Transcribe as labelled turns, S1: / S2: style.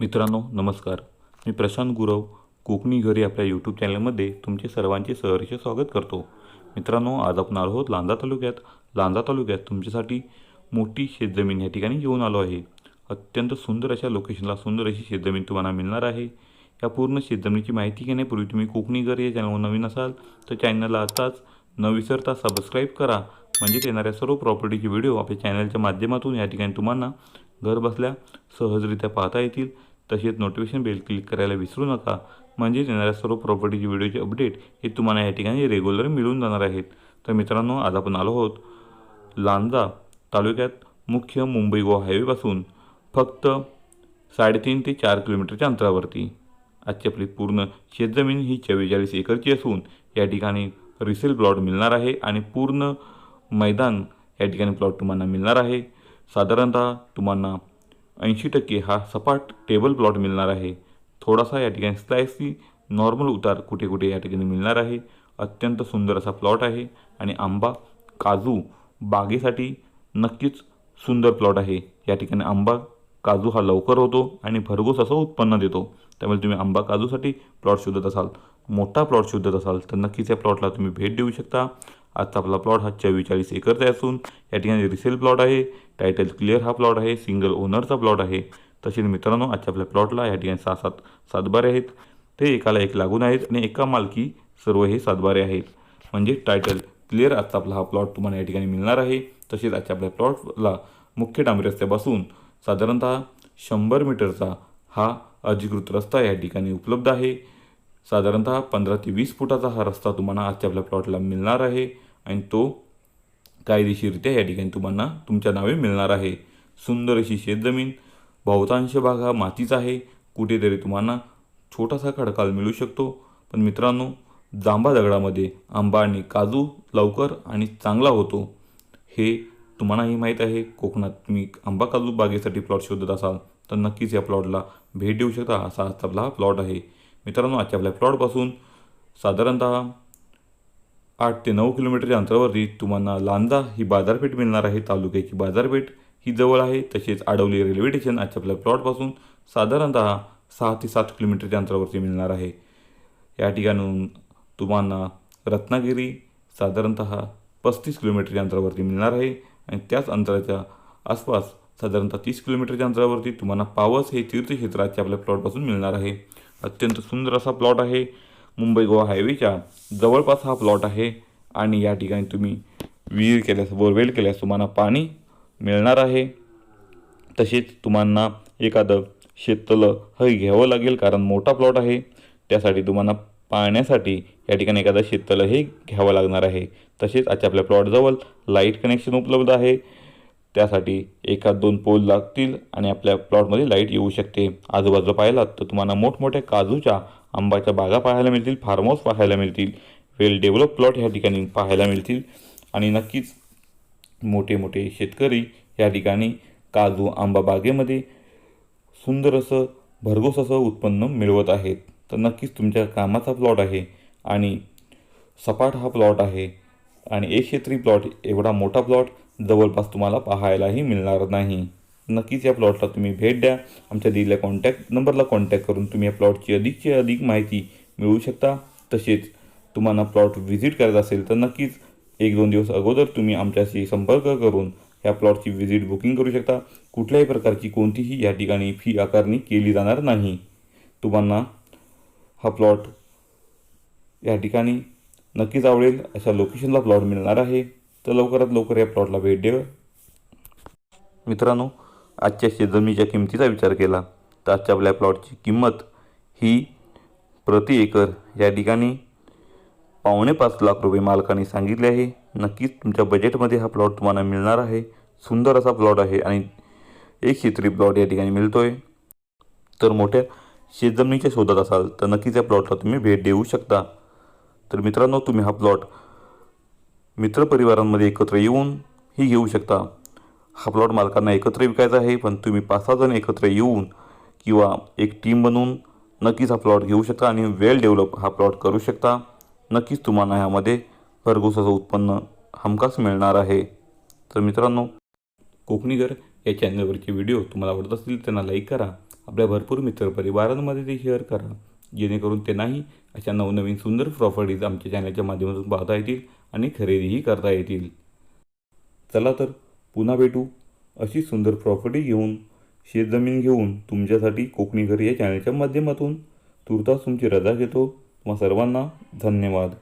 S1: मित्रांनो नमस्कार. मी प्रशांत गुरव कोकणी घरी आपल्या यूट्यूब चॅनलमध्ये तुमचे सर्वांचे सहर्ष स्वागत करतो. मित्रांनो आज आपण आलो आहोत लांजा तालुक्यात. लांजा तालुक्यात तुमच्यासाठी मोठी शेतजमीन या ठिकाणी घेऊन आलो आहे. अत्यंत सुंदर अशा लोकेशनला सुंदर अशी शेतजमीन तुम्हाला मिळणार आहे. या पूर्ण शेतजमिनीची माहिती घेण्यापूर्वी तुम्ही कोकणी घर या चॅनलवर नवीन असाल तर चॅनलला आताच न विसरता सबस्क्राईब करा. म्हणजेच येणाऱ्या सर्व प्रॉपर्टीचे व्हिडिओ आपल्या चॅनलच्या माध्यमातून या ठिकाणी तुम्हाला घर बसल्या सहजरित्या पाहता येतील. तसेच नोटिफिकेशन बेल क्लिक करायला विसरू नका. म्हणजेच येणाऱ्या सर्व प्रॉपर्टीचे व्हिडिओचे अपडेट हे तुम्हाला या ठिकाणी रेग्युलर मिळून जाणार आहेत. तर मित्रांनो आज आपण आलो आहोत लांजा तालुक्यात मुख्य मुंबई गोवा हायवेपासून फक्त साडेतीन ते चार किलोमीटरच्या अंतरावरती. आजची आपली पूर्ण शेतजमीन ही चव्वेचाळीस एकरची असून या ठिकाणी रिसेल प्लॉट मिळणार आहे आणि पूर्ण मैदान या ठिकाणी प्लॉट तुम्हाला मिळणार आहे. साधारणतः तुम्हाला ऐंशी टक्के हा सपाट टेबल प्लॉट मिळणार आहे. थोडासा या ठिकाणी स्लायसी नॉर्मल उतार कुठे कुठे या ठिकाणी मिळणार आहे. अत्यंत सुंदर असा प्लॉट आहे आणि आंबा काजू बागेसाठी नक्कीच सुंदर प्लॉट आहे. या ठिकाणी आंबा काजू हा लवकर होतो आणि भरघोस असं उत्पन्न देतो. त्यामुळे तुम्ही आंबा काजूसाठी प्लॉट शोधत असाल मोठा प्लॉट शोधत असाल तर नक्कीच या प्लॉटला तुम्ही भेट देऊ शकता. आजचा आपला प्लॉट हा चव्वेचाळीस एकरचा असून या ठिकाणी रिसेल प्लॉट आहे टायटल क्लिअर हा प्लॉट आहे सिंगल ओनरचा प्लॉट आहे. तसेच मित्रांनो आजच्या आपल्या प्लॉटला या ठिकाणी सहा सात सातबारे आहेत. ते एकाला एक लागून आहेत आणि एका मालकी सर्व हे सातबारे आहेत. म्हणजे टायटल क्लिअर आजचा आपला हा प्लॉट तुम्हाला या ठिकाणी मिळणार आहे. तसेच आजच्या आपल्या प्लॉटला मुख्य डांबरी रस्त्यापासून साधारणतः शंभर मीटरचा हा अधिकृत रस्ता या ठिकाणी उपलब्ध आहे. साधारणतः पंधरा ते वीस फुटाचा हा रस्ता तुम्हाला आजच्या आपल्या प्लॉटला मिळणार आहे. आणि तो कायदेशीररित्या या ठिकाणी तुम्हाला तुमच्या नावे मिळणार आहे. सुंदर अशी शेतजमीन बहुतांश भाग हा मातीचा आहे. कुठेतरी तुम्हाला छोटासा खडकाल मिळू शकतो. पण मित्रांनो जांभा दगडामध्ये आंबा आणि काजू लवकर आणि चांगला होतो. हे तुम्हालाही माहीत आहे. कोकणात तुम्ही आंबा काजू बागेसाठी प्लॉट शोधत असाल तर नक्कीच या प्लॉटला भेट देऊ शकता. असा आजचा आपला हा प्लॉट आहे. मित्रांनो आजच्या आपल्या प्लॉटपासून साधारणतः आठ ते नऊ किलोमीटरच्या अंतरावरती तुम्हाला लांजा ही बाजारपेठ मिळणार आहे. तालुक्याची बाजारपेठ ही जवळ आहे. तसेच आडवली रेल्वे स्टेशन आजच्या आपल्या प्लॉटपासून साधारणतः सहा ते सात किलोमीटरच्या अंतरावरती मिळणार आहे. या ठिकाणून तुम्हाला रत्नागिरी साधारणतः पस्तीस किलोमीटरच्या अंतरावरती मिळणार आहे. आणि त्याच अंतराच्या आसपास साधारणतः तीस किलोमीटरच्या अंतरावरती तुम्हाला पावस हे तीर्थक्षेत्राच्या आपल्या प्लॉटपासून मिळणार आहे. अत्यंत सुंदर असा प्लॉट आहे. मुंबई गोवा हायवेच्या जवळपास हा प्लॉट आहे. आणि या ठिकाणी तुम्ही विहीर केल्यास बोरवेल केल्यास तुम्हाला पाणी मिळणार आहे. तसेच तुम्हाला एखादं शेततलं हे घ्यावं लागेल कारण मोठा प्लॉट आहे. त्यासाठी तुम्हाला पाण्यासाठी या ठिकाणी एखादं शेततलं हे घ्यावं लागणार आहे. तसेच आजच्या आपल्या प्लॉटजवळ लाइट कनेक्शन उपलब्ध आहे. त्यासाठी एका दोन पोल लागतील आणि आपल्या प्लॉटमध्ये लाइट येऊ शकते. आजूबाजूला पाहिलात तर तुम्हाला मोठमोठ्या काजूच्या आंबाच्या बागा पाहायला मिळतील फार्म हाऊस पाहायला मिळतील वेल डेव्हलप प्लॉट ह्या ठिकाणी पाहायला मिळतील आणि नक्कीच मोठे मोठे शेतकरी या ठिकाणी काजू आंबा बागेमध्ये सुंदर असं भरघोस असं उत्पन्न मिळवत आहेत. तर नक्कीच तुमच्या कामाचा प्लॉट आहे आणि सपाट हा प्लॉट आहे. आणि एक थ्री प्लॉट एवढा मोठा प्लॉट जवळपास तुम्हाला पाहायलाही मिळणार नाही. नक्कीच या प्लॉटला तुम्ही भेट द्या. आमच्या दिलेल्या कॉन्टॅक्ट नंबरला कॉन्टॅक्ट करून तुम्ही या प्लॉटची अधिकची अधिक माहिती मिळवू शकता. तसेच तुम्हाला प्लॉट व्हिजिट करायचा असेल तर नक्कीच एक दोन दिवस अगोदर तुम्ही आमच्याशी संपर्क करून ह्या प्लॉटची व्हिजिट बुकिंग करू शकता. कुठल्याही प्रकारची कोणतीही या ठिकाणी फी आकारणी केली जाणार नाही. तुम्हाला हा प्लॉट या ठिकाणी नक्कीच आवडेल. अशा लोकेशनला प्लॉट मिळणार आहे. तर लवकरात लवकर या प्लॉटला भेट द्या मित्रांनो आजच्या शेतजमीच्या किमतीचा विचार केला तर आजच्या आपल्या प्लॉटची किंमत ही प्रति एकर या ठिकाणी पावणे पाच लाख रुपये मालकाने सांगितले आहे. नक्कीच तुमच्या बजेटमध्ये हा प्लॉट तुम्हाला मिळणार आहे. सुंदर असा प्लॉट आहे आणि एक क्षेत्री प्लॉट या ठिकाणी मिळतो आहे तर मोठ्या शेतजमिनीच्या शोधात असाल तर नक्कीच या प्लॉटला तुम्ही भेट देऊ शकता. तर मित्रांनो तुम्ही हा प्लॉट मित्रपरिवारांमध्ये एकत्र येऊन ही घेऊ शकता. हा प्लॉट मालकांना एकत्र विकायचा आहे पण तुम्ही पाच सहा जण एकत्र येऊन किंवा एक टीम बनवून नक्कीच हा प्लॉट घेऊ शकता आणि वेल डेव्हलप हा प्लॉट करू शकता. नक्कीच तुम्हाला ह्यामध्ये भरघोसाचं उत्पन्न हमखास मिळणार आहे. तर मित्रांनो कोकणीगर या चॅनलवरचे व्हिडिओ तुम्हाला आवडत असतील त्यांना लाईक करा. आपल्या भरपूर मित्रपरिवारांमध्ये ते शेअर करा. जेणेकरून त्यांनाही अशा नवनवीन सुंदर प्रॉपर्टीज आमच्या चॅनलच्या माध्यमातून पाहता येतील आणि खरेदीही करता येतील. चला तर पुन्हा भेटू अशी सुंदर प्रॉपर्टी घेऊन शेतजमीन घेऊन तुमच्यासाठी कोकणी घर या चॅनलच्या माध्यमातून. तुर्तास तुमची रजा घेतो. तुम्हा सर्वांना धन्यवाद.